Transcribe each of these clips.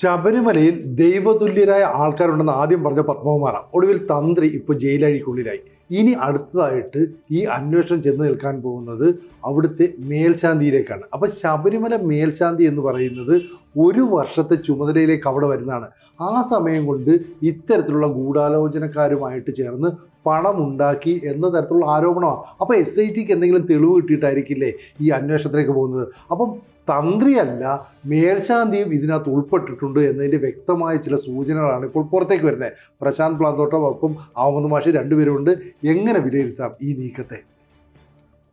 ശബരിമലയിൽ ദൈവതുല്യരായ ആൾക്കാരുണ്ടെന്ന് ആദ്യം പറഞ്ഞ പത്മകുമാറാണ് ഒടുവിൽ തന്ത്രി ഇപ്പോൾ ജയിലഴിക്കുള്ളിലായി. ഇനി അടുത്തതായിട്ട് ഈ അന്വേഷണം ചെന്ന് നിൽക്കാൻ പോകുന്നത് അവിടുത്തെ മേൽശാന്തിയിലേക്കാണ്. അപ്പോൾ ശബരിമല മേൽശാന്തി എന്ന് പറയുന്നത് ഒരു വർഷത്തെ ചുമതലയിലേക്ക് അവിടെ വരുന്നതാണ്. ആ സമയം കൊണ്ട് ഇത്തരത്തിലുള്ള ഗൂഢാലോചനക്കാരുമായിട്ട് ചേർന്ന് പണമുണ്ടാക്കി എന്ന തരത്തിലുള്ള ആരോപണമാണ്. അപ്പോൾ എസ് ഐ ടിക്ക് എന്തെങ്കിലും തെളിവ് കിട്ടിയിട്ടായിരിക്കില്ലേ ഈ അന്വേഷണത്തിലേക്ക് പോകുന്നത്? അപ്പം തന്ത്രിയല്ല മേൽശാന്തിയും ഇതിനകത്ത് ഉൾപ്പെട്ടിട്ടുണ്ട് എന്നതിന്റെ വ്യക്തമായ ചില സൂചനകളാണ് ഇപ്പോൾ പുറത്തേക്ക് വരുന്നത്. പ്രശാന്ത് പ്ലാന്തോട്ടം ഒപ്പം അഹമ്മദ് മാഷി രണ്ടുപേരുമുണ്ട് എങ്ങനെ വിലയിരുത്താം ഈ നീക്കത്തെ?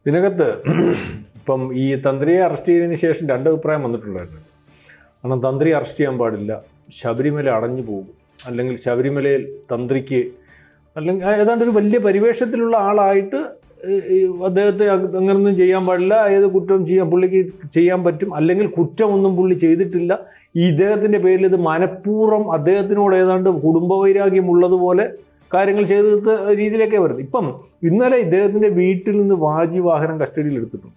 ഇതിനകത്ത് ഇപ്പം ഈ തന്ത്രിയെ അറസ്റ്റ് ചെയ്തതിന് ശേഷം രണ്ട് അഭിപ്രായം വന്നിട്ടുണ്ടായിരുന്നു. കാരണം തന്ത്രി അറസ്റ്റ് ചെയ്യാൻ പാടില്ല. ശബരിമല അടഞ്ഞു പോകും. അല്ലെങ്കിൽ ശബരിമലയിൽ തന്ത്രിക്ക് അല്ലെങ്കിൽ ഏതാണ്ട് ഒരു വലിയ പരിവേഷത്തിലുള്ള ആളായിട്ട് അദ്ദേഹത്തെ അങ്ങനൊന്നും ചെയ്യാൻ പാടില്ല. ഏത് കുറ്റവും ചെയ്യാൻ പുള്ളിക്ക് ചെയ്യാൻ പറ്റും. അല്ലെങ്കിൽ കുറ്റമൊന്നും പുള്ളി ചെയ്തിട്ടില്ല. ഈ ഇദ്ദേഹത്തിന്റെ പേരിൽ ഇത് മനഃപൂർവം അദ്ദേഹത്തിനോട് ഏതാണ്ട് കുടുംബവൈരാഗ്യം ഉള്ളതുപോലെ കാര്യങ്ങൾ ചെയ്ത് തീർത്ത രീതിയിലേക്കേ വരുന്നത് ഇപ്പം ഇന്നലെ ഇദ്ദേഹത്തിന്റെ വീട്ടിൽ നിന്ന് വാജി വാഹനം കസ്റ്റഡിയിൽ എടുത്തിട്ടുണ്ട്.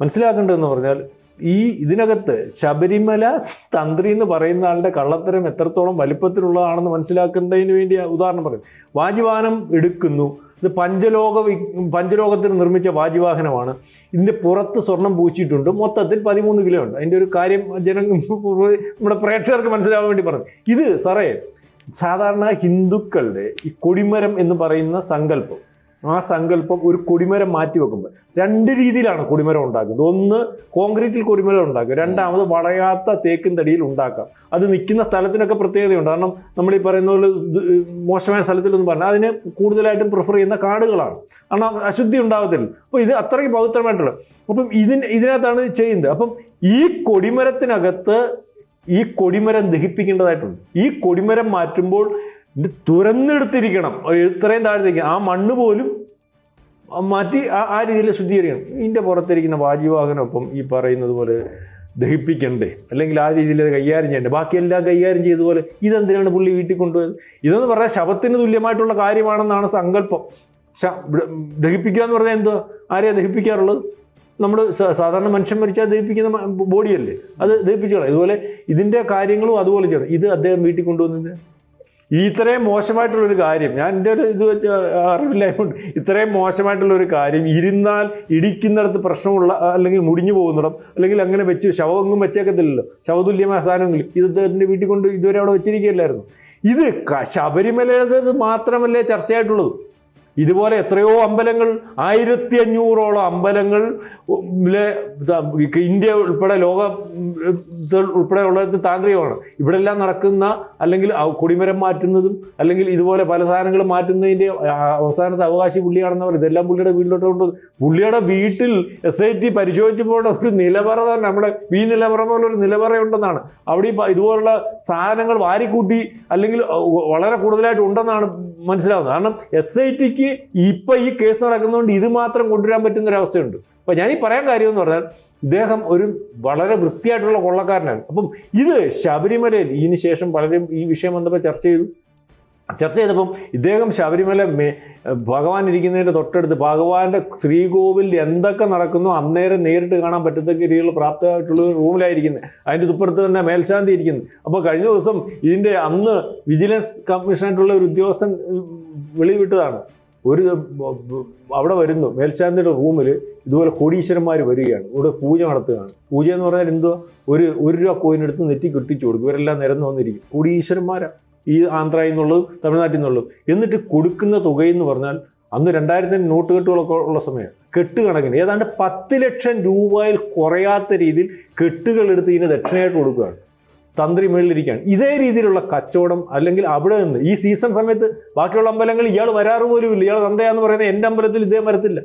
മനസ്സിലാക്കേണ്ടതെന്ന് പറഞ്ഞാൽ ഈ ഇതിനകത്ത് ശബരിമല തന്ത്രി എന്ന് പറയുന്ന ആളുടെ കള്ളത്തരം എത്രത്തോളം വലിപ്പത്തിലുള്ളതാണെന്ന് മനസ്സിലാക്കേണ്ടതിന് വേണ്ടി ഉദാഹരണം പറയും വാജിവാഹനം എടുക്കുന്നു. ഇത് പഞ്ചലോക പഞ്ചലോകത്തിൽ നിർമ്മിച്ച വാജിവാഹനമാണ്. ഇതിന്റെ പുറത്ത് സ്വർണം പൂച്ചിട്ടുണ്ട് മൊത്തത്തിൽ പതിമൂന്ന് കിലോ ഉണ്ട്. അതിന്റെ ഒരു കാര്യം ജന നമ്മുടെ പ്രേക്ഷകർക്ക് മനസ്സിലാവാൻ വേണ്ടി പറഞ്ഞു. ഇത് സാറേ സാധാരണ ഹിന്ദുക്കളുടെ ഈ കൊടിമരം എന്ന് പറയുന്ന സങ്കല്പം. ആ സങ്കല്പം ഒരു കൊടിമരം മാറ്റി വെക്കുമ്പോൾ രണ്ട് രീതിയിലാണ് കൊടിമരം ഉണ്ടാക്കുന്നത്. ഒന്ന് കോൺക്രീറ്റിൽ കൊടിമരം ഉണ്ടാക്കുക രണ്ടാമത് വളയാത്ത തേക്കും തടിയിൽ ഉണ്ടാക്കാം അത് നിൽക്കുന്ന സ്ഥലത്തിനൊക്കെ പ്രത്യേകതയുണ്ട്. കാരണം നമ്മൾ ഈ പറയുന്ന പോലെ മോശമായ സ്ഥലത്തിലൊന്നും പറഞ്ഞാൽ അതിന് കൂടുതലായിട്ടും പ്രിഫർ ചെയ്യുന്ന കാടുകളാണ്. കാരണം അശുദ്ധി ഉണ്ടാകത്തില്ല അപ്പോൾ ഇത് അത്രയ്ക്ക് പവിത്രമായിട്ടുള്ള അപ്പം ഇതിന് ഇതിനകത്താണ് ചെയ്യുന്നത്. അപ്പം ഈ കൊടിമരത്തിനകത്ത് ഈ കൊടിമരം ദഹിപ്പിക്കേണ്ടതായിട്ടുണ്ട്. ഈ കൊടിമരം മാറ്റുമ്പോൾ ഇത് തുറന്നെടുത്തിരിക്കണം ഇത്രയും താഴത്തേക്ക്. ആ മണ്ണ് പോലും മാറ്റി ആ ആ രീതിയിൽ ശുദ്ധീകരിക്കണം. ഇതിന്റെ പുറത്തിരിക്കുന്ന വാജിവാഹനൊപ്പം ഈ പറയുന്നത് പോലെ ദഹിപ്പിക്കണ്ടേ? അല്ലെങ്കിൽ ആ രീതിയിൽ അത് കൈകാര്യം ചെയ്യണ്ടേ? ബാക്കിയെല്ലാം കൈകാര്യം ചെയ്തതുപോലെ ഇതെന്തിനാണ് പുള്ളി വീട്ടിൽ കൊണ്ടുപോയത്? ഇതെന്ന് പറഞ്ഞാൽ ശവത്തിന് തുല്യമായിട്ടുള്ള കാര്യമാണെന്നാണ് സങ്കല്പം. ശ ദഹിപ്പിക്കുക എന്ന് പറഞ്ഞാൽ എന്തുവാ? ആരെയാണ് ദഹിപ്പിക്കാറുള്ളത്? നമ്മൾ സാധാരണ മനുഷ്യൻ മരിച്ചാൽ ദഹിപ്പിക്കുന്ന ബോഡിയല്ലേ? അത് ദഹിപ്പിച്ചോളാം ഇതുപോലെ ഇതിന്റെ കാര്യങ്ങളും അതുപോലെ ചെയ്യണം. ഇത് അദ്ദേഹം വീട്ടിൽ കൊണ്ടുവന്നത് ഈ ഇത്രയും മോശമായിട്ടുള്ളൊരു കാര്യം ഞാൻ എന്റെ ഒരു ഇത് വെച്ച് അറിവില്ലായ്മ ഇത്രയും മോശമായിട്ടുള്ളൊരു കാര്യം ഇരുന്നാൽ ഇടിക്കുന്നിടത്ത് പ്രശ്നമുള്ള അല്ലെങ്കിൽ മുടിഞ്ഞു പോകുന്നിടം അല്ലെങ്കിൽ അങ്ങനെ വെച്ച് ശവമൊന്നും വെച്ചേക്കത്തില്ലല്ലോ. ശവതുല്യമായ സാധനമെങ്കിലും ഇത് എന്റെ വീട്ടിൽ കൊണ്ട് ഇതുവരെ അവിടെ വെച്ചിരിക്കുകയല്ലായിരുന്നു. ഇത് ശബരിമലയത് മാത്രമല്ലേ ചർച്ചയായിട്ടുള്ളത്? ഇതുപോലെ എത്രയോ അമ്പലങ്ങൾ ആയിരത്തി അഞ്ഞൂറോളം അമ്പലങ്ങൾ ഇന്ത്യ ഉൾപ്പെടെ ലോക ഉൾപ്പെടെ ഉള്ളത് താന്ത്രികമാണ്. ഇവിടെ എല്ലാം നടക്കുന്ന അല്ലെങ്കിൽ കുടിമരം മാറ്റുന്നതും അല്ലെങ്കിൽ ഇതുപോലെ പല സാധനങ്ങളും മാറ്റുന്നതിന്റെ അവസാനത്തെ അവകാശി പുള്ളിയാണെന്ന് പറയും ഇതെല്ലാം പുള്ളിയുടെ വീട്ടിലോട്ട് കൊണ്ട് പുള്ളിയുടെ വീട്ടിൽ എസ് ഐ ടി പരിശോധിച്ചപ്പോൾ ഒരു നിലവറ തന്നെ നമ്മുടെ ഈ നിലവറ പോലെ ഒരു നിലവറയുണ്ടെന്നാണ്. അവിടെ ഇതുപോലുള്ള സാധനങ്ങൾ വാരിക്കൂട്ടി അല്ലെങ്കിൽ വളരെ കൂടുതലായിട്ട് ഉണ്ടെന്നാണ് മനസ്സിലാവുന്നത്. കാരണം എസ് ഐ ടിക്ക് ഇപ്പം ഈ കേസ് നടക്കുന്നതുകൊണ്ട് ഇത് മാത്രം കൊണ്ടുവരാൻ പറ്റുന്ന ഒരു അവസ്ഥയുണ്ട് അപ്പോൾ ഞാൻ ഈ പറയാൻ കാര്യം എന്ന് പറഞ്ഞാൽ ഇദ്ദേഹം ഒരു വളരെ വൃത്തിയായിട്ടുള്ള കൊള്ളക്കാരനാണ്. അപ്പം ഇത് ശബരിമലയിൽ ഇതിന് ശേഷം പലരും ഈ വിഷയം വന്നപ്പോൾ ചർച്ച ചെയ്തു. ചർച്ച ചെയ്തപ്പം ഇദ്ദേഹം ശബരിമല മേ ഭഗവാൻ ഇരിക്കുന്നതിന്റെ തൊട്ടടുത്ത് ഭഗവാന്റെ ശ്രീകോവിലിൽ എന്തൊക്കെ നടക്കുന്നു അന്നേരം നേരിട്ട് കാണാൻ പറ്റത്തക്ക രീതിയിലുള്ള പ്രാപ്തമായിട്ടുള്ള റൂമിലായിരിക്കുന്നത് അതിന്റെ തുപ്പുറത്ത് തന്നെ മേൽശാന്തി ഇരിക്കുന്നു. അപ്പോൾ കഴിഞ്ഞ ദിവസം ഇതിന്റെ അന്ന് വിജിലൻസ് കമ്മീഷനായിട്ടുള്ള ഒരു ഉദ്യോഗസ്ഥൻ വെളിവിട്ടതാണ്. ഒരു അവിടെ വരുന്നു. മേൽശാന്തിയുടെ റൂമിൽ ഇതുപോലെ കോടീശ്വരന്മാർ വരികയാണ്. ഇവിടെ പൂജ നടത്തുകയാണ്. പൂജ എന്ന് പറഞ്ഞാൽ എന്തോ ഒരു ഒരു രൂപ കോയിൻ എടുത്ത് നെറ്റി കെട്ടിച്ചു കൊടുക്കും. ഇവരെല്ലാം നിരന്ന് വന്നിരിക്കും. കോടീശ്വരന്മാരാണ് ഈ ആന്ധ്രയിൽ നിന്നുള്ളതും തമിഴ്നാട്ടിൽ നിന്നുള്ളതും. എന്നിട്ട് കൊടുക്കുന്ന തുകയെന്ന് പറഞ്ഞാൽ അന്ന് രണ്ടായിരത്തിന് നോട്ട് കെട്ടുകളൊക്കെ ഉള്ള സമയം. കെട്ട് കണക്കിന് ഏതാണ്ട് പത്ത് ലക്ഷം രൂപയിൽ കുറയാത്ത രീതിയിൽ കെട്ടുകൾ എടുത്ത് ഇതിന് ദക്ഷിണയായിട്ട് കൊടുക്കുകയാണ്. തന്ത്രി മേളിലിരിക്കുകയാണ് ഇതേ രീതിയിലുള്ള കച്ചവടം അല്ലെങ്കിൽ അവിടെ നിന്ന് ഈ സീസൺ സമയത്ത് ബാക്കിയുള്ള അമ്പലങ്ങൾ ഇയാൾ വരാറ് പോലും ഇല്ല. ഇയാൾ തന്തയാന്ന് പറയുന്നത് എന്റെ അമ്പലത്തിൽ ഇതേ വരത്തില്ല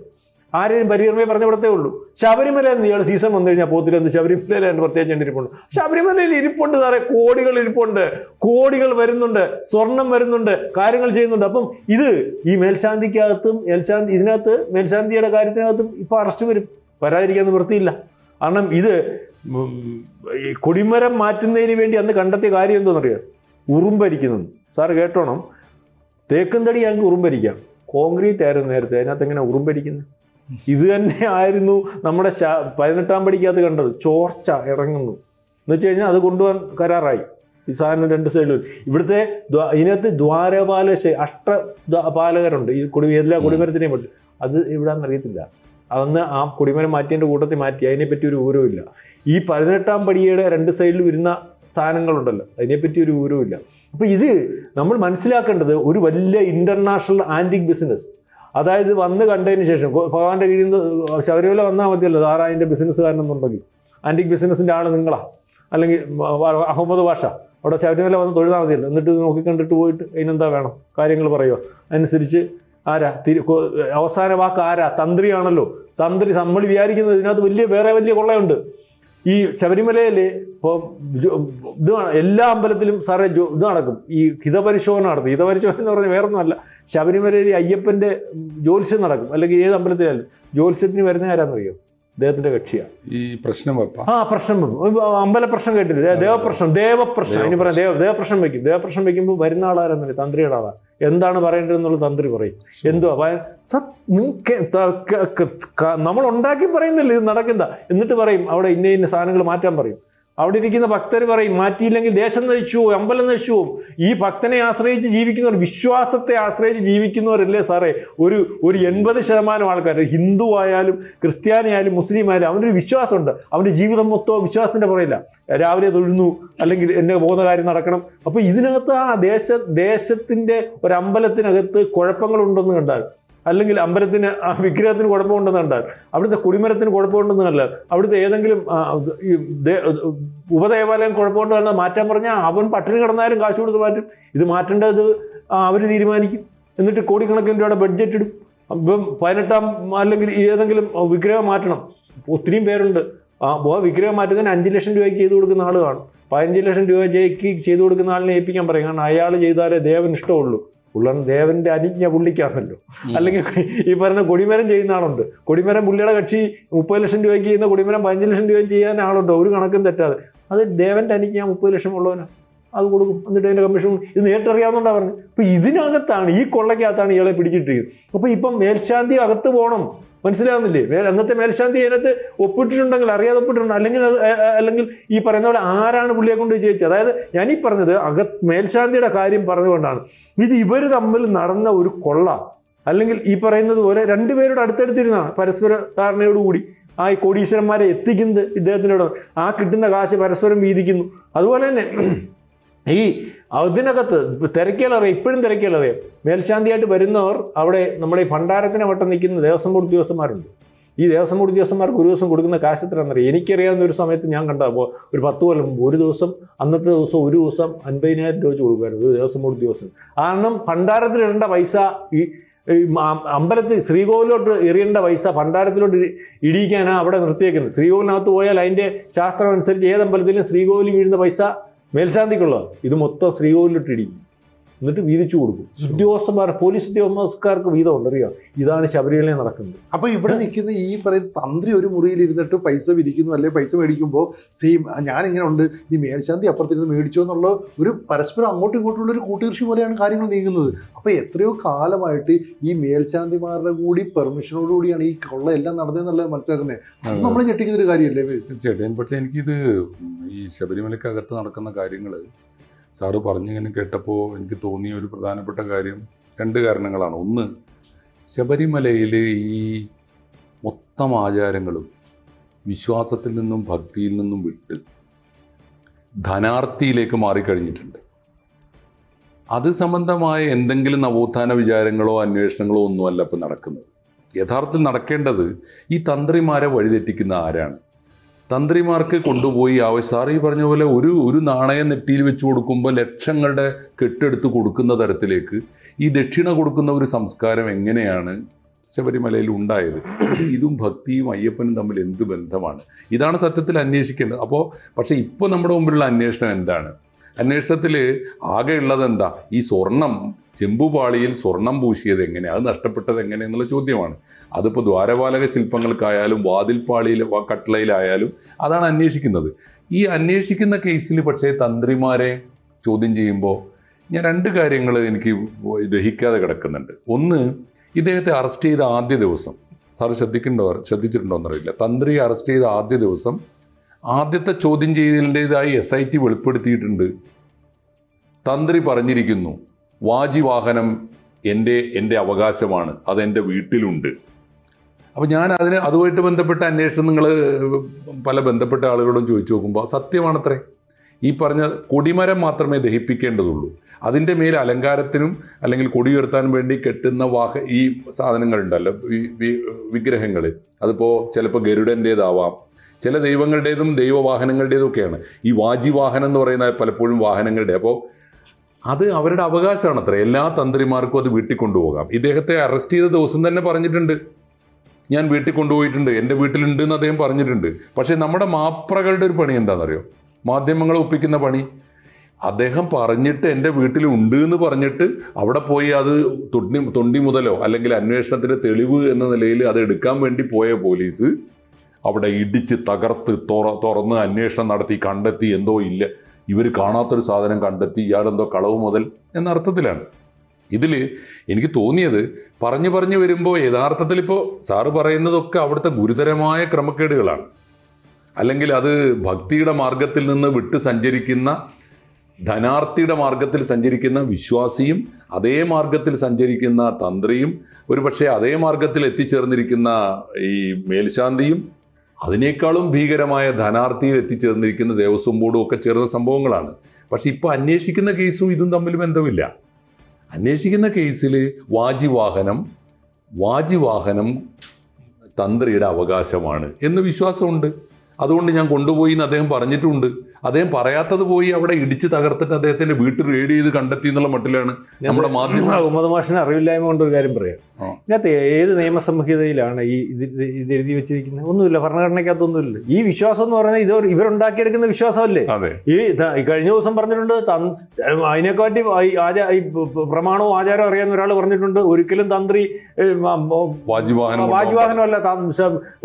ആരെയും പരിഹരമേ പറഞ്ഞ ഇവിടത്തേ ഉള്ളൂ. ശബരിമല എന്ന് ഇയാൾ സീസൺ വന്നു കഴിഞ്ഞാൽ പോത്തില്ല എന്ന് ശബരിമലയിൽ എന്ന് പ്രത്യേകിച്ച് ഇരിപ്പുണ്ട്. ശബരിമലയിൽ ഇരിപ്പുണ്ട് സാറേ. കോടികൾ ഇരിപ്പുണ്ട്. കോടികൾ വരുന്നുണ്ട്. സ്വർണം വരുന്നുണ്ട്. കാര്യങ്ങൾ ചെയ്യുന്നുണ്ട്. അപ്പം ഇത് ഈ മേൽശാന്തിക്കകത്തും മേൽശാന്തി ഇതിനകത്ത് മേൽശാന്തിയുടെ കാര്യത്തിനകത്തും ഇപ്പൊ അറസ്റ്റ് വരും. വരാതിരിക്കാൻ നിവൃത്തിയില്ല കാരണം ഇത് ഈ കൊടിമരം മാറ്റുന്നതിന് വേണ്ടി അന്ന് കണ്ടെത്തിയ കാര്യം എന്തോന്നറിയോ? ഉറുമ്പരിക്കുന്നു സാറ് കേട്ടോണം. തേക്കും തടി ഞങ്ങൾക്ക് ഉറുമ്പരിക്കാം. കോൺക്രീറ്റ് ആയിരുന്നു നേരത്തെ. അതിനകത്ത് എങ്ങനെ ഉറുമ്പരിക്കുന്നത്? ഇത് തന്നെ ആയിരുന്നു നമ്മുടെ പതിനെട്ടാം പടിക്കകത്ത് കണ്ടത്. ചോർച്ച ഇറങ്ങുന്നു. എന്ന് വെച്ച് കഴിഞ്ഞാൽ അത് കൊണ്ടുപോകാൻ കരാറായി. ഈ സാധനം രണ്ട് സൈഡിലും ഇവിടുത്തെ ഇതിനകത്ത് ദ്വാരപാല അഷ്ട പാലകരുണ്ട്. ഈ കൊടി എല്ലാ കൊടിമരത്തിനെയും പറ്റും അത് ഇവിടെ അറിയത്തില്ല. അതൊന്ന് ആ കൊടിമരം മാറ്റിയതിന്റെ കൂട്ടത്തിൽ മാറ്റി. അതിനെപ്പറ്റി ഒരു ഊരവുമില്ല ഈ പതിനെട്ടാം പടിയുടെ രണ്ട് സൈഡിൽ വരുന്ന സാധനങ്ങളുണ്ടല്ലോ. അതിനെപ്പറ്റി ഒരു ഊരവുമില്ല അപ്പോൾ ഇത് നമ്മൾ മനസ്സിലാക്കേണ്ടത് ഒരു വലിയ ഇന്റർനാഷണൽ ആന്റിക് ബിസിനസ് അതായത് വന്ന് കണ്ടതിന് ശേഷം ഭഗവാന്റെ കീഴിൽ നിന്ന് ശബരിമല വന്നാൽ മതിയല്ലോ ആറായിന്റെ ബിസിനസ്സുകാരനെന്നുണ്ടെങ്കിൽ ആന്റിക് ബിസിനസ്സിന്റെ ആൾ നിങ്ങളാ. അല്ലെങ്കിൽ അഹമ്മദ് ഭാഷ. അവിടെ ശബരിമല വന്ന് തൊഴുതാൽ മതിയല്ലോ. എന്നിട്ട് ഇത് നോക്കിക്കണ്ടിട്ട് പോയിട്ട് അതിനെന്താ വേണം? കാര്യങ്ങൾ പറയുമോ അനുസരിച്ച് ആരാ? തിരു അവസാന വാക്ക് ആരാ? തന്ത്രിയാണല്ലോ. തന്ത്രി നമ്മൾ വിചാരിക്കുന്നത് ഇതിനകത്ത് വലിയ വേറെ വലിയ കൊള്ളയുണ്ട്. ഈ ശബരിമലയിൽ ഇപ്പോൾ ഇത് എല്ലാ അമ്പലത്തിലും സാറേ ജോ ഇത് നടക്കും. ഈ ഹിതപരിശോധന നടത്തും. ഹിതപരിശോധന എന്ന് പറഞ്ഞാൽ വേറെ ഒന്നുമല്ല ശബരിമലയിൽ അയ്യപ്പന്റെ ജ്യോത്സ്യം നടക്കും. അല്ലെങ്കിൽ ഏത് അമ്പലത്തിലായാലും. ജ്യോത്സ്യത്തിന് വരുന്ന ആരാന്നറിയോ? അദ്ദേഹത്തിന്റെ കക്ഷിയാണ് ഈ പ്രശ്നം വെപ്പ. ആ പ്രശ്നം. അമ്പല പ്രശ്നം കേട്ടില്ല? ദേവപ്രശ്നം. ദേവപ്രശ്നം. ഇനി പറയാം. ദേവ ദേവപ്രശ്നം വെക്കും. ദേവപ്രശ്നം വെക്കുമ്പോൾ വരുന്ന ആളാരെന്നറിയ? തന്ത്രിയുടെ ആളാ. എന്താണ് പറയേണ്ടതെന്നുള്ള തന്ത്രി പറയും. എന്തുവാ? നമ്മൾ ഉണ്ടാക്കി പറയുന്നില്ല ഇത് നടക്കുന്ന എന്നിട്ട് പറയും അവിടെ ഇന്ന ഇന്ന സാധനങ്ങൾ മാറ്റാൻ പറയും. അവിടെ ഇരിക്കുന്ന ഭക്തർ പറയും മാറ്റിയില്ലെങ്കിൽ ദേശം നശിച്ചു പോവും അമ്പലം നശിച്ചു പോവും ഈ ഭക്തനെ ആശ്രയിച്ച് ജീവിക്കുന്നവർ വിശ്വാസത്തെ ആശ്രയിച്ച് ജീവിക്കുന്നവരല്ലേ സാറേ? ഒരു ഒരു എൺപത് ശതമാനം ആൾക്കാർ ഹിന്ദു ആയാലും ക്രിസ്ത്യാനി ആയാലും മുസ്ലിം ആയാലും അവനൊരു വിശ്വാസമുണ്ട്. അവന്റെ ജീവിതം മൊത്തം വിശ്വാസത്തിന്റെ പുറയില്ല രാവിലെ തൊഴുന്നു അല്ലെങ്കിൽ എന്നെ പോകുന്ന കാര്യം നടക്കണം. അപ്പോൾ ഇതിനകത്ത് ആ ദേശ ദേശത്തിന്റെ ഒരു അമ്പലത്തിനകത്ത് കുഴപ്പങ്ങളുണ്ടെന്ന് കണ്ടാൽ അല്ലെങ്കിൽ അമ്പലത്തിന് ആ വിഗ്രഹത്തിന് കുഴപ്പമുണ്ടെന്ന് കണ്ടാൽ അവിടുത്തെ കുടിമരത്തിന് കുഴപ്പമുണ്ടെന്ന് കണ്ടാൽ അവിടുത്തെ ഏതെങ്കിലും ഈ ഉപദേവാലയം കുഴപ്പമുണ്ടോ എന്നാൽ മാറ്റാൻ പറഞ്ഞാൽ അവൻ പട്ടിണി കിടന്നാലും കാശ് കൊടുത്ത് മാറ്റും. ഇത് മാറ്റേണ്ടത് അവർ തീരുമാനിക്കും. എന്നിട്ട് കോടിക്കണക്കിന് രൂപയുടെ ബഡ്ജറ്റ് ഇടും. ഇപ്പം പതിനെട്ടാം അല്ലെങ്കിൽ ഏതെങ്കിലും വിഗ്രഹം മാറ്റണം. ഒത്തിരിയും പേരുണ്ട്. ആ വിഗ്രഹം മാറ്റുന്നതിന് അഞ്ച് ലക്ഷം രൂപയ്ക്ക് ചെയ്തു കൊടുക്കുന്ന ആൾ കാണും പതിനഞ്ച് ലക്ഷം രൂപയ്ക്ക് ചെയ്തു കൊടുക്കുന്ന ആളിനെ ഏൽപ്പിക്കാൻ പറയും. കാരണം അയാൾ ചെയ്താലേ ദേവൻ ഇഷ്ടമുള്ളൂ. ഉള്ളൻ ദേവന്റെ അനുജ്ഞ പുള്ളിക്കാണല്ലോ. അല്ലെങ്കിൽ ഈ പറഞ്ഞ കൊടിമരം ചെയ്യുന്ന ആളുണ്ട്. കൊടിമരം പുള്ളിയുടെ കക്ഷി മുപ്പത് ലക്ഷം രൂപയ്ക്ക് ചെയ്യുന്ന കൊടിമരം പതിനഞ്ച് ലക്ഷം രൂപയും ചെയ്യാൻ ആളുണ്ടോ? ഒരു കണക്കും തെറ്റാതെ. അത് ദേവന്റെ അനുജ്ഞ മുപ്പത് ലക്ഷം ഉള്ളവനാ. അത് കൊടുക്കും. എന്നിട്ട് അതിന്റെ കമ്മീഷൻ ഇത് നേരിട്ടറിയാവുന്നതുകൊണ്ടാണ് പറഞ്ഞത്. അപ്പൊ ഇതിനകത്താണ് ഈ കൊള്ളയ്ക്കകത്താണ് ഇയാളെ പിടിച്ചിട്ടിരിക്കുന്നത്. അപ്പൊ ഇപ്പം മേൽശാന്തി അകത്ത് പോകണം മനസ്സിലാവുന്നില്ലേ? അന്നത്തെ മേൽശാന്തി അതിനകത്ത് ഒപ്പിട്ടിട്ടുണ്ടെങ്കിൽ അറിയാതെ ഒപ്പിട്ടിട്ടുണ്ട്. അല്ലെങ്കിൽ അല്ലെങ്കിൽ ഈ പറയുന്ന പോലെ ആരാണ് പുള്ളിയെ കൊണ്ട് ജയിച്ചത് അതായത് ഞാൻ ഈ പറഞ്ഞത് അക മേൽശാന്തിയുടെ കാര്യം പറഞ്ഞുകൊണ്ടാണ്. ഇത് ഇവർ തമ്മിൽ നടന്ന ഒരു കൊള്ള. അല്ലെങ്കിൽ ഈ പറയുന്നത് പോലെ രണ്ടുപേരുടെ അടുത്തടുത്തിരുന്നാണ് പരസ്പര ധാരണയോടുകൂടി ആ ഈ കോടീശ്വരന്മാരെ എത്തിക്കുന്നത് ഇദ്ദേഹത്തിനോട് ആ കിട്ടുന്ന കാശ് പരസ്പരം വീതിക്കുന്നു. അതുപോലെ തന്നെ ഈ അതിനകത്ത് തിരക്കിയാലറിയാം ഇപ്പോഴും തിരക്കിയാലറിയാം. മേൽശാന്തിയായിട്ട് വരുന്നവർ അവിടെ നമ്മുടെ ഈ ഭണ്ഡാരത്തിനെ വട്ടം നിൽക്കുന്ന ദേവസ്വം ബോർഡ് ഉദ്യോഗസ്ഥന്മാരുണ്ട്. ഈ ദേവസ്വം ബോർഡ് ഉദ്യോഗസ്ഥന്മാർക്ക് ഒരു ദിവസം കൊടുക്കുന്ന കാശ് എത്ര എന്നറിയാം എനിക്കറിയാവുന്ന ഒരു സമയത്ത് ഞാൻ കണ്ട അപ്പോൾ ഒരു പത്ത് കൊല്ലം മുമ്പ് ഒരു ദിവസം അന്നത്തെ ദിവസം ഒരു ദിവസം അൻപതിനായിരം രൂപ വെച്ച് കൊടുക്കുമായിരുന്നു ഒരു ദേവസ്വം ബോർഡ് ഉദ്യോഗസ്ഥൻ. കാരണം ഭണ്ഡാരത്തിൽ ഇടേണ്ട പൈസ ഈ അമ്പലത്തിൽ ശ്രീകോവിലോട്ട് എറിയേണ്ട പൈസ ഭണ്ഡാരത്തിലോട്ട് ഇടിയിക്കാനാണ് അവിടെ നിർത്തിയേക്കുന്നത്. ശ്രീകോവിലിനകത്ത് പോയാൽ അതിന്റെ ശാസ്ത്രം അനുസരിച്ച് ഏത് അമ്പലത്തിലും ശ്രീകോവിൽ വീഴുന്ന പൈസ മേൽശാന്തിക്കുള്ളതാണ് ഇത് മൊത്തം ശ്രീകോവിലിട്ട് ഇടിക്കും. എന്നിട്ട് വീതിച്ചു കൊടുക്കും. ഉദ്യോഗസ്ഥന്മാർ പോലീസ് ഉദ്യോഗസ്ഥർക്ക് വീതമുണ്ട് അറിയാം? ഇതാണ് ശബരിമലയിൽ നടക്കുന്നത്. അപ്പൊ ഇവിടെ നിൽക്കുന്ന ഈ പറയുന്ന തന്ത്രി ഒരു മുറിയിൽ ഇരുന്നിട്ട് പൈസ വിരിക്കുന്നു അല്ലെ പൈസ മേടിക്കുമ്പോൾ സെയിം ഞാൻ ഇങ്ങനെ ഉണ്ട്. നീ മേൽശാന്തി അപ്പുറത്തിരുന്ന് മേടിച്ചോ എന്നുള്ള ഒരു പരസ്പരം അങ്ങോട്ടും ഇങ്ങോട്ടുള്ള ഒരു കൂട്ടുകൃഷി പോലെയാണ് കാര്യങ്ങൾ നീങ്ങുന്നത്. അപ്പൊ എത്രയോ കാലമായിട്ട് ഈ മേൽശാന്തിമാരുടെ കൂടി പെർമിഷനോടുകൂടിയാണ് ഈ കൊള്ള എല്ലാം നടന്നതെന്നുള്ളത് മനസ്സിലാക്കുന്നത് അത് നമ്മൾ ഞെട്ടിക്കുന്ന ഒരു കാര്യമല്ലേ തീർച്ചയായിട്ടും. പക്ഷേ എനിക്കിത് ഈ ശബരിമലക്കകത്ത് നടക്കുന്ന കാര്യങ്ങൾ സാറ് പറഞ്ഞിങ്ങനെ കേട്ടപ്പോൾ എനിക്ക് തോന്നിയ ഒരു പ്രധാനപ്പെട്ട കാര്യം രണ്ട് കാരണങ്ങളാണ്. ഒന്ന് ശബരിമലയിൽ ഈ മൊത്തം ആചാരങ്ങളും വിശ്വാസത്തിൽ നിന്നും ഭക്തിയിൽ നിന്നും വിട്ട് ധനാർത്ഥിയിലേക്ക് മാറിക്കഴിഞ്ഞിട്ടുണ്ട്. അത് സംബന്ധമായ എന്തെങ്കിലും നവോത്ഥാന വിചാരങ്ങളോ അന്വേഷണങ്ങളോ ഒന്നുമല്ല ഇപ്പം നടക്കുന്നത്. യഥാർത്ഥത്തിൽ നടക്കേണ്ടത് ഈ തന്ത്രിമാരെ വഴിതെറ്റിക്കുന്ന ആരാണ്? തന്ത്രിമാർക്ക് കൊണ്ടുപോയി. ആവശ്യം സാർ ഈ പറഞ്ഞ പോലെ ഒരു ഒരു നാണയം നെറ്റിയിൽ വെച്ച് കൊടുക്കുമ്പോൾ ലക്ഷങ്ങളുടെ കെട്ടെടുത്ത് കൊടുക്കുന്ന തരത്തിലേക്ക് ഈ ദക്ഷിണ കൊടുക്കുന്ന ഒരു സംസ്കാരം എങ്ങനെയാണ് ശബരിമലയിൽ ഉണ്ടായത്? ഇതും ഭക്തിയും അയ്യപ്പനും തമ്മിൽ എന്ത് ബന്ധമാണ്? ഇതാണ് സത്യത്തിൽ അന്വേഷിക്കേണ്ടത്. അപ്പോൾ പക്ഷേ ഇപ്പോൾ നമ്മുടെ മുമ്പിലുള്ള അന്വേഷണം എന്താണ്? അന്വേഷണത്തിൽ ആകെ ഉള്ളത് എന്താ ഈ സ്വർണം ചെമ്പുപാളിയിൽ സ്വർണം പൂശിയത് എങ്ങനെ? അത് നഷ്ടപ്പെട്ടത് എങ്ങനെ എന്നുള്ള ചോദ്യമാണ്. അതിപ്പോൾ ദ്വാരപാലക ശില്പങ്ങൾക്കായാലും വാതിൽപ്പാളിയിൽ വ- കട്ട്ളയിലായാലും അതാണ് അന്വേഷിക്കുന്നത്. ഈ അന്വേഷിക്കുന്ന കേസിൽ പക്ഷേ തന്ത്രിമാരെ ചോദ്യം ചെയ്യുമ്പോൾ ഞാൻ രണ്ട് കാര്യങ്ങൾ എനിക്ക് ദഹിക്കാതെ കിടക്കുന്നുണ്ട്. ഒന്ന് ഇദ്ദേഹത്തെ അറസ്റ്റ് ചെയ്ത ആദ്യ ദിവസം സാറ് ശ്രദ്ധിക്കണ്ടോ? ശ്രദ്ധിച്ചിട്ടുണ്ടോ എന്നറിയില്ല തന്ത്രി അറസ്റ്റ് ചെയ്ത ആദ്യ ദിവസം ആദ്യത്തെ ചോദ്യം ചെയ്യലിന്റെതായി എസ് ഐ ടി വെളിപ്പെടുത്തിയിട്ടുണ്ട്. തന്ത്രി പറഞ്ഞിരിക്കുന്നു വാജിവാഹനം എന്റെ എന്റെ അവകാശമാണ് അതെന്റെ വീട്ടിലുണ്ട്. അപ്പോൾ ഞാൻ അതിന് അതുമായിട്ട് ബന്ധപ്പെട്ട അന്വേഷണം നിങ്ങൾ പല ബന്ധപ്പെട്ട ആളുകളോടും ചോദിച്ചു നോക്കുമ്പോൾ സത്യമാണത്രേ. ഈ പറഞ്ഞ കൊടിമരം മാത്രമേ ദഹിപ്പിക്കേണ്ടതുള്ളൂ. അതിന്റെ മേൽ അലങ്കാരത്തിനും അല്ലെങ്കിൽ കൊടി ഉയർത്താൻ വേണ്ടി കെട്ടുന്ന വാഹ ഈ സാധനങ്ങളുണ്ടല്ലോ ഈ വിഗ്രഹങ്ങൾ അതിപ്പോൾ ചിലപ്പോൾ ഗരുഡന്റേതാവാം ചില ദൈവങ്ങളുടേതും ദൈവവാഹനങ്ങളുടേതും ഒക്കെയാണ് ഈ വാജിവാഹനം എന്ന് പറയുന്ന പലപ്പോഴും വാഹനങ്ങളുടെ. അപ്പോൾ അത് അവരുടെ അവകാശമാണ് അത്ര എല്ലാ തന്ത്രിമാർക്കും അത് വീട്ടിൽ കൊണ്ടുപോകാം. ഇദ്ദേഹത്തെ അറസ്റ്റ് ചെയ്ത ദിവസം തന്നെ പറഞ്ഞിട്ടുണ്ട്. ഞാൻ വീട്ടിൽ കൊണ്ടുപോയിട്ടുണ്ട്. എന്റെ വീട്ടിലുണ്ട് എന്ന് അദ്ദേഹം പറഞ്ഞിട്ടുണ്ട്. പക്ഷേ നമ്മുടെ മാപ്രകളുടെ ഒരു പണി എന്താണെന്നറിയോ? മാധ്യമങ്ങളെ ഒപ്പിക്കുന്ന പണി. അദ്ദേഹം പറഞ്ഞിട്ട് എന്റെ വീട്ടിൽ ഉണ്ട് എന്ന് പറഞ്ഞിട്ട് അവിടെ പോയി അത് തൊണ്ടി തൊണ്ടി മുതലോ അല്ലെങ്കിൽ അന്വേഷണത്തിന്റെ തെളിവ് എന്ന നിലയിൽ അത് എടുക്കാൻ വേണ്ടി പോയ പോലീസ് അവിടെ ഇടിച്ച് തകർത്ത് തുറ തുറന്ന് അന്വേഷണം നടത്തി കണ്ടെത്തി എന്തോ ഇല്ല. ഇവർ കാണാത്തൊരു സാധനം കണ്ടെത്തി ഇയാളെന്തോ കളവ് മുതൽ എന്ന അർത്ഥത്തിലാണ്. ഇതിൽ എനിക്ക് തോന്നിയത് പറഞ്ഞു പറഞ്ഞു വരുമ്പോൾ യഥാർത്ഥത്തിൽ ഇപ്പോൾ സാറ് പറയുന്നതൊക്കെ അവിടുത്തെ ഗുരുതരമായ ക്രമക്കേടുകളാണ്. അല്ലെങ്കിൽ അത് ഭക്തിയുടെ മാർഗത്തിൽ നിന്ന് വിട്ട് സഞ്ചരിക്കുന്ന ധനാർത്ഥിയുടെ മാർഗത്തിൽ സഞ്ചരിക്കുന്ന വിശ്വാസിയും അതേ മാർഗത്തിൽ സഞ്ചരിക്കുന്ന തന്ത്രിയും ഒരുപക്ഷെ അതേ മാർഗത്തിൽ എത്തിച്ചേർന്നിരിക്കുന്ന ഈ മേൽശാന്തിയും അതിനേക്കാളും ഭീകരമായ ധനാർത്ഥിയിൽ എത്തിച്ചേർന്നിരിക്കുന്ന ദേവസ്വം ബോർഡും ഒക്കെ ചേർന്ന സംഭവങ്ങളാണ്. പക്ഷെ ഇപ്പോൾ അന്വേഷിക്കുന്ന കേസും ഇതും തമ്മിൽ ബന്ധമില്ല. അന്വേഷിക്കുന്ന കേസിൽ വാജിവാഹനം വാജിവാഹനം തന്ത്രിയുടെ അവകാശമാണ് എന്ന് വിശ്വാസമുണ്ട്. അതുകൊണ്ട് ഞാൻ കൊണ്ടുപോയി എന്ന് അദ്ദേഹം പറഞ്ഞിട്ടുമുണ്ട് അദ്ദേഹം പറയാത്തത് പോയി അവിടെ ഇടിച്ച് തകർത്തിട്ട് അദ്ദേഹത്തിന്റെ വീട്ടിൽ റെയ്ഡ് ചെയ്ത് കണ്ടെത്തി എന്നുള്ള മട്ടിലാണ് നമ്മുടെ മാധ്യമ. മുഹമ്മദ് മാഷിന് അറിവില്ലായ്മ കൊണ്ട് ഒരു കാര്യം പറയാം. ഇതിനകത്ത് ഏത് നിയമസംഹിതയിലാണ് ഈ ഇത് എഴുതി വെച്ചിരിക്കുന്നത്? ഒന്നുമില്ല ഭരണഘടനയ്ക്കകത്തൊന്നുമില്ല. ഈ വിശ്വാസം എന്ന് പറയുന്നത് ഇത് ഇവരുണ്ടാക്കിയെടുക്കുന്ന വിശ്വാസമല്ലേ? ഈ കഴിഞ്ഞ ദിവസം പറഞ്ഞിട്ടുണ്ട് അതിനെക്കാട്ടി ഈ പ്രമാണവും ആചാരവും അറിയാവുന്ന ഒരാൾ പറഞ്ഞിട്ടുണ്ട്. ഒരിക്കലും തന്ത്രി വാജിവാഹനമല്ല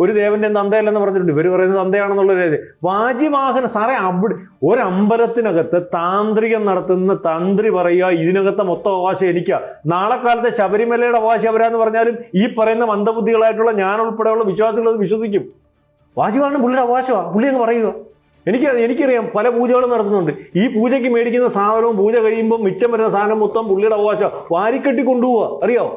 ഒരു ദേവന്റെ തന്തയല്ലെന്ന് പറഞ്ഞിട്ടുണ്ട്. ഇവർ പറയുന്നത് തന്തയാണെന്നുള്ള രീതി വാജിവാഹനം സാറേ അവിടെ ഒരമ്പലത്തിനകത്ത് താന്ത്രികം നടത്തുന്ന തന്ത്രി പറയുക ഇതിനകത്തെ മൊത്തം അവകാശം എനിക്കാ. നാളെ കാലത്തെ ശബരിമലയുടെ അവകാശം അവരാന്ന് പറഞ്ഞാലും ഈ പറയുന്ന മന്ദബുദ്ധികളായിട്ടുള്ള ഞാൻ ഉൾപ്പെടെയുള്ള വിശ്വാസികൾ അത് വിശ്വസിക്കും. വാജിവാഹനം പുള്ളിയുടെ അവകാശമാണ് പുള്ളി അങ്ങ് പറയുക. എനിക്ക് എനിക്കറിയാം പല പൂജകളും നടത്തുന്നുണ്ട്. ഈ പൂജയ്ക്ക് മേടിക്കുന്ന സാധനവും പൂജ കഴിയുമ്പോൾ മിച്ചം വരുന്ന സാധനം മൊത്തം പുള്ളിയുടെ അവകാശം വാരിക്കെട്ടി കൊണ്ടുപോവുക അറിയാവോ?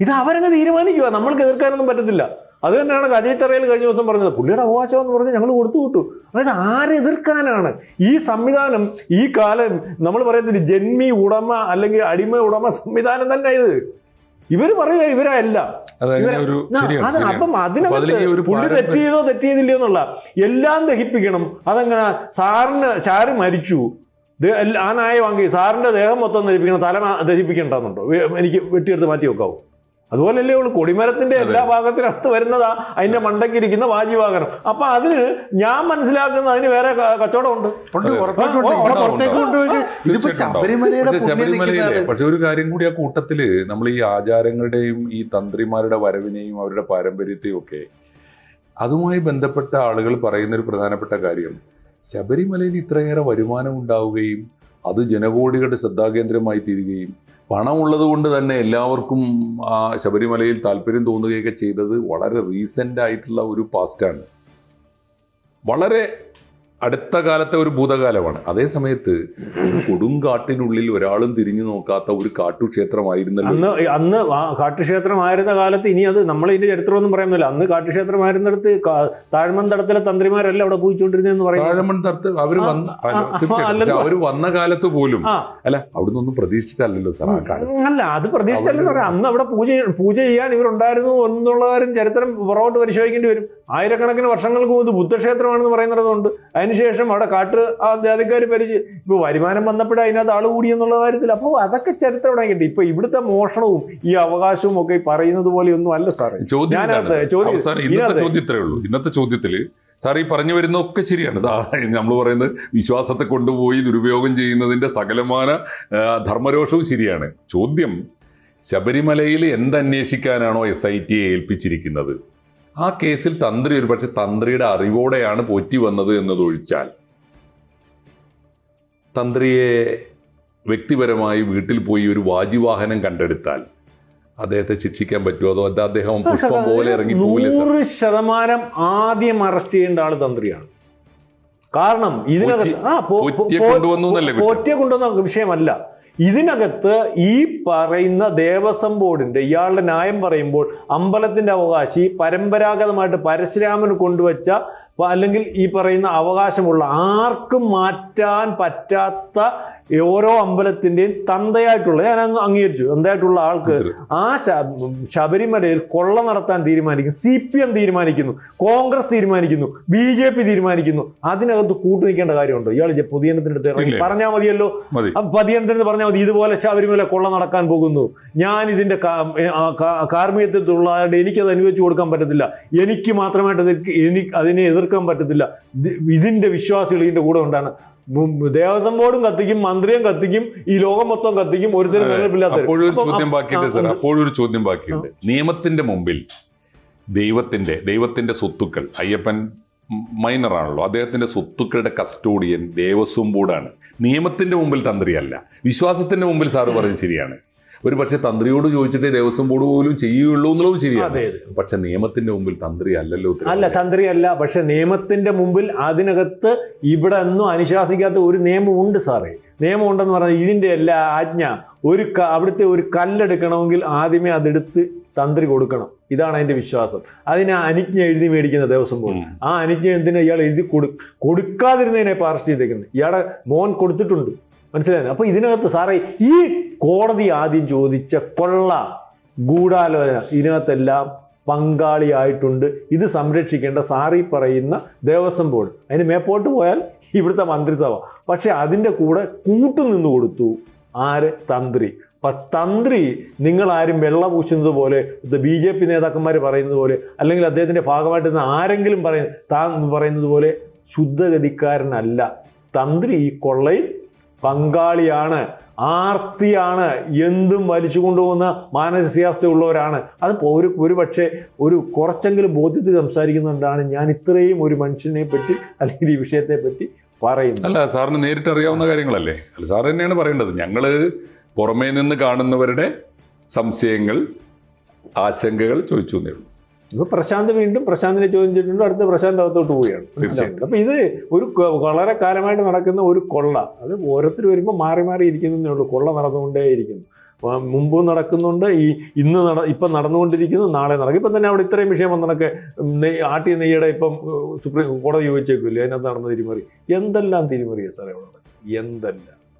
ഇത് അവരങ്ങ് തീരുമാനിക്കുക നമ്മൾക്ക് എതിർക്കാനൊന്നും പറ്റത്തില്ല. അത് തന്നെയാണ് അജയ് കഴിഞ്ഞ ദിവസം പറഞ്ഞത്. പുള്ളിയുടെ അവകാശം എന്ന് പറഞ്ഞ് ഞങ്ങൾ കൊടുത്തു വിട്ടു. അതായത് ആരെതിർക്കാനാണ് ഈ സംവിധാനം ഈ കാലം നമ്മൾ പറയുന്നത് ജന്മി ഉടമ അല്ലെങ്കിൽ അടിമ ഉടമ സംവിധാനം തന്നെ ഇത്. ഇവർ പറയുക ഇവരല്ല അത് അപ്പം അതിനകത്ത് പുള്ളി തെറ്റിയതോ തെറ്റ് ചെയ്തോ തെറ്റ് ചെയ്തില്ലയോ എന്നുള്ള എല്ലാം ദഹിപ്പിക്കണം. അതങ്ങനെ സാറിന് ചാര് മരിച്ചു. ആ നായ വാങ്ങി. സാറിന്റെ ദേഹം മൊത്തം ദഹിപ്പിക്കണം തല ദഹിപ്പിക്കണ്ടെന്നുണ്ടോ എനിക്ക് വെട്ടിയെടുത്ത് മാറ്റി വെക്കാവൂ അതുപോലല്ലേ ഉള്ളൂ. കൊടിമരത്തിന്റെ എല്ലാ ഭാഗത്തിനകത്ത് വരുന്നതാ അതിന്റെ മണ്ടക്കിരിക്കുന്ന വാജിവാകനം അപ്പൊ അതിന് ഞാൻ മനസ്സിലാക്കുന്ന അതിന് വേറെ കച്ചവടമുണ്ട്. ശബരിമലയിലെ പക്ഷെ ഒരു കാര്യം കൂടി ആ കൂട്ടത്തിൽ നമ്മൾ ഈ ആചാരങ്ങളുടെയും ഈ തന്ത്രിമാരുടെ വരവിനെയും അവരുടെ പാരമ്പര്യത്തെയും ഒക്കെ അതുമായി ബന്ധപ്പെട്ട ആളുകൾ പറയുന്ന ഒരു പ്രധാനപ്പെട്ട കാര്യം ശബരിമലയിൽ ഇത്രയേറെ വരുമാനം ഉണ്ടാവുകയും അത് ജനകോടികളുടെ ശ്രദ്ധാകേന്ദ്രമായി തീരുകയും പണമുള്ളത് കൊണ്ട് തന്നെ എല്ലാവർക്കും ആ ശബരിമലയിൽ താല്പര്യം തോന്നുകയൊക്കെ ചെയ്തത് വളരെ റീസെന്റ് ആയിട്ടുള്ള ഒരു പാസ്റ്റാണ് വളരെ അടുത്ത കാലത്തെ ഒരു ഭൂതകാലമാണ്. അതേ സമയത്ത് ഒരു കൊടുങ്കാട്ടിനുള്ളിൽ ഒരാളും തിരിഞ്ഞു നോക്കാത്ത ഒരു കാട്ടുക്ഷേത്രമായിരുന്നല്ലോ. അന്ന് അന്ന് കാട്ടുക്ഷേത്രമായിരുന്ന കാലത്ത് ഇനി അത് നമ്മൾ ഇതിന്റെ ചരിത്രമൊന്നും പറയുന്നില്ല അന്ന് കാട്ടുക്ഷേത്രമായിരുന്നിടത്ത് താഴ്മൺ താഴ്മന്തടത്തിലെ തന്ത്രിമാരല്ല അവിടെ പൂജിച്ചുകൊണ്ടിരുന്നതെന്ന് പറയുന്നത്? താഴമൺ അവർ അവർ വന്ന അവർ വന്ന കാലത്ത് പോലും അല്ല അവിടുന്ന് ഒന്നും പ്രതീക്ഷിച്ചല്ലല്ലോ സാർ ആ അല്ല അത് പ്രതീക്ഷിച്ചല്ലെന്ന് സാറേ. അന്ന് അവിടെ പൂജ പൂജ ചെയ്യാൻ ഇവരുണ്ടായിരുന്നു എന്നുള്ള കാര്യം ചരിത്രം പുറകോട്ട് പരിശോധിക്കേണ്ടി വരും. ആയിരക്കണക്കിന് വർഷങ്ങൾക്ക് മുമ്പ് ബുദ്ധക്ഷേത്രമാണെന്ന് പറയുന്നിടത്തുണ്ട്. അതിനുശേഷം അവിടെ കാട്ട് ആ ജാതിക്കാർ പരിചയം ഇപ്പോൾ വരുമാനം വന്നപ്പോഴേ അതിനകത്ത് ആൾ കൂടി എന്നുള്ള കാര്യത്തിൽ. അപ്പോൾ അതൊക്കെ ചരിത്രം ഇവിടെ കിട്ടി. ഇപ്പൊ ഇവിടുത്തെ മോഷണവും ഈ അവകാശവും ഒക്കെ പറയുന്നത് പോലെയൊന്നും അല്ല സാറേ. ചോദ്യം- ഇന്നത്തെ ചോദ്യത്രേ ഉള്ളൂ. ഇന്നത്തെ ചോദ്യത്തിൽ സാർ ഈ പറഞ്ഞു വരുന്ന ഒക്കെ ശരിയാണ് നമ്മൾ പറയുന്നത് വിശ്വാസത്തെ കൊണ്ടുപോയി ദുരുപയോഗം ചെയ്യുന്നതിന്റെ സകലമാന ധർമ്മരോഷവും ശരിയാണ്. ചോദ്യം ശബരിമലയിൽ എന്തന്വേഷിക്കാനാണോ എസ് ഐ ടിയെ ഏൽപ്പിച്ചിരിക്കുന്നത്? ആ കേസിൽ തന്ത്രി ഒരു പക്ഷെ തന്ത്രിയുടെ അറിവോടെയാണ് പോറ്റി വന്നത് എന്നതൊഴിച്ചാൽ തന്ത്രിയെ വ്യക്തിപരമായി വീട്ടിൽ പോയി ഒരു വാജിവാഹനം കണ്ടെടുത്താൽ അദ്ദേഹത്തെ ശിക്ഷിക്കാൻ പറ്റുമോ? അതോ അദ്ദേഹം പുഷ്പം പോലെ ഇറങ്ങി നൂറ് ശതമാനം ആദ്യം അറസ്റ്റ് ചെയ്യേണ്ട ആൾ തന്ത്രിയാണ്. കാരണം ഇതിനകത്ത് ആ പോറ്റിയെ കൊണ്ടുവന്ന വിഷയമല്ല. ഇതിനകത്ത് ഈ പറയുന്ന ദേവസ്വം ബോർഡിന്റെ ഇയാളുടെ ന്യായം പറയുമ്പോൾ അമ്പലത്തിന്റെ അവകാശി പരമ്പരാഗതമായിട്ട് പരശുരാമന് കൊണ്ടുവച്ച അല്ലെങ്കിൽ ഈ പറയുന്ന അവകാശമുള്ള ആർക്കും മാറ്റാൻ പറ്റാത്ത ഓരോ അമ്പലത്തിന്റെയും തന്തയായിട്ടുള്ള ഞാൻ അങ്ങ് അംഗീകരിച്ചു തന്തയായിട്ടുള്ള ആൾക്ക് ആ ശബരിമലയിൽ കൊള്ള നടത്താൻ തീരുമാനിക്കുന്നു സി പി എം തീരുമാനിക്കുന്നു കോൺഗ്രസ് തീരുമാനിക്കുന്നു ബി ജെ പി തീരുമാനിക്കുന്നു. അതിനകത്ത് കൂട്ടു നിൽക്കേണ്ട കാര്യമുണ്ടോ? ഇയാൾ പൊതുജനത്തിന്റെ അടുത്ത് ഇറങ്ങി. പറഞ്ഞാൽ മതിയല്ലോ. മതി. പതിയന്ത്രത്തിന് പറഞ്ഞാൽ മതി ഇതുപോലെ ശബരിമല കൊള്ള നടക്കാൻ പോകുന്നു. ഞാൻ ഇതിന്റെ കാർമ്മികത്വത്തിലുള്ളവരുടെ എനിക്കത് അനുവദിച്ചു കൊടുക്കാൻ പറ്റത്തില്ല. എനിക്ക് മാത്രമായിട്ട് എനിക്ക് അതിനെ എതിർക്കാൻ പറ്റത്തില്ല. ഇത് ഇതിന്റെ വിശ്വാസികൾ ഇതിന്റെ കൂടെ ഉണ്ടാണ്. ദേവസ്വം ബോർഡും കത്തിക്കും മന്ത്രിയും കത്തിക്കും ഈ ലോകം മൊത്തം കത്തിക്കും ഒരുത്തരും. അപ്പോഴൊരു അപ്പം ചോദ്യം ബാക്കിയുണ്ട് സാർ അപ്പോഴൊരു ചോദ്യം ബാക്കിയുണ്ട്. നിയമത്തിന്റെ മുമ്പിൽ ദൈവത്തിന്റെ ദൈവത്തിന്റെ സ്വത്തുക്കൾ അയ്യപ്പൻ മൈനറാണല്ലോ അദ്ദേഹത്തിന്റെ സ്വത്തുക്കളുടെ കസ്റ്റോഡിയൻ ദേവസ്വം ബോർഡാണ്. നിയമത്തിന്റെ മുമ്പിൽ തന്ത്രിയല്ല. വിശ്വാസത്തിന്റെ മുമ്പിൽ സാറ് പറഞ്ഞത് ശരിയാണ്. ഒരു പക്ഷേ തന്ത്രിയോട് ചോദിച്ചിട്ടേ ദേവസ്വം ബോർഡ് പോലും ചെയ്യുകയുള്ളൂ എന്നുള്ളത് ശരിയാണ്. പക്ഷെ നിയമത്തിന്റെ മുമ്പിൽ തന്ത്രി അല്ലല്ലോ അല്ല തന്ത്രി അല്ല പക്ഷെ നിയമത്തിന്റെ മുമ്പിൽ അതിനകത്ത് ഇവിടെ ഒന്നും അനുശാസിക്കാത്ത ഒരു നിയമം ഉണ്ട് സാറേ. നിയമം ഉണ്ടെന്ന് പറഞ്ഞാൽ ഇതിന്റെ എല്ലാ ആജ്ഞ. ഒരു അവിടുത്തെ ഒരു കല്ലെടുക്കണമെങ്കിൽ ആദ്യമേ അതെടുത്ത് തന്ത്രി കൊടുക്കണം. ഇതാണ് അതിന്റെ വിശ്വാസം. അതിന് അനുജ്ഞ എഴുതി മേടിക്കുന്ന ദേവസ്വം ബോർഡ്. ആ അനുജ്ഞ എന്തിനാ ഇയാൾ എഴുതി കൊടു കൊടുക്കാതിരുന്നതിനെ പാർസ് ചെയ്തേക്കുന്നത്? ഇയാളെ മോൻ കൊടുത്തിട്ടുണ്ട്. മനസ്സിലായത് അപ്പൊ ഇതിനകത്ത് സാറേ ഈ കോടതി ആദ്യം ചോദിച്ച കൊള്ള ഗൂഢാലോചന ഇതിനകത്തെല്ലാം പങ്കാളിയായിട്ടുണ്ട്. ഇത് സംരക്ഷിക്കേണ്ട സാറി പറയുന്ന ദേവസ്വം ബോർഡ്. അതിന് മേപ്പോട്ട് പോയാൽ ഇവിടുത്തെ മന്ത്രിസഭ. പക്ഷെ അതിന്റെ കൂടെ കൂട്ടുനിന്ന് കൊടുത്തു. ആര്? തന്ത്രി. അപ്പൊ തന്ത്രി നിങ്ങളാരും വെള്ള പൂശുന്നത് പോലെ ബി ജെ പി നേതാക്കന്മാർ പറയുന്നത് പോലെ അല്ലെങ്കിൽ അദ്ദേഹത്തിന്റെ ഭാഗമായിട്ട് നിന്ന് ആരെങ്കിലും പറയുന്ന താൻ പറയുന്നത് പോലെ ശുദ്ധഗതിക്കാരനല്ല. തന്ത്രി ഈ കൊള്ളയിൽ പങ്കാളിയാണ് ആർത്തിയാണ് എന്തും വലിച്ചു കൊണ്ടുപോകുന്ന മാനസികാവസ്ഥയുള്ളവരാണ്. അത് ഒരു ഒരു പക്ഷേ ഒരു കുറച്ചെങ്കിലും ബോധ്യത്തിൽ സംസാരിക്കുന്നുണ്ടാണ് ഞാൻ ഇത്രയും ഒരു മനുഷ്യനെ പറ്റി അല്ലെങ്കിൽ ഈ വിഷയത്തെ പറ്റി പറയുന്നത്. അല്ല സാറിന് നേരിട്ട് അറിയാവുന്ന കാര്യങ്ങളല്ലേ? അല്ല സാർ തന്നെയാണ് പറയേണ്ടത്. ഞങ്ങൾ പുറമേ നിന്ന് കാണുന്നവരുടെ സംശയങ്ങൾ ആശങ്കകൾ ചോദിച്ചു എന്നേ ഉള്ളൂ. ഇപ്പൊ പ്രശാന്ത് വീണ്ടും പ്രശാന്തിനെ ചോദ്യം ചെയ്തിട്ടുണ്ട് അടുത്ത പ്രശാന്ത് അകത്തോട്ട് പോവുകയാണ്. മനസ്സിലാവുന്നത് അപ്പൊ ഇത് ഒരു വളരെ കാലമായിട്ട് നടക്കുന്ന ഒരു കൊള്ള. അത് ഓരോരുത്തർ വരുമ്പോൾ മാറി മാറി ഇരിക്കുന്നേ ഉള്ളൂ. കൊള്ള നടന്നുകൊണ്ടേയിരിക്കുന്നു. മുമ്പ് നടക്കുന്നുണ്ട് ഈ ഇന്ന് നട ഇപ്പം നടന്നുകൊണ്ടിരിക്കുന്നു നാളെ നടക്കും. ഇപ്പം തന്നെ അവിടെ ഇത്രയും വിഷയം വന്നതൊക്കെ നെയ് ആട്ടിയ നെയ്യുടെ ഇപ്പം സുപ്രീം കോടതി ചോദിച്ചേക്കില്ലേ അതിനകത്ത് നടന്ന തിരിമറി. എന്തെല്ലാം തിരിമറിയാണ് സാറേ അവിടെ? എന്തെല്ലാം?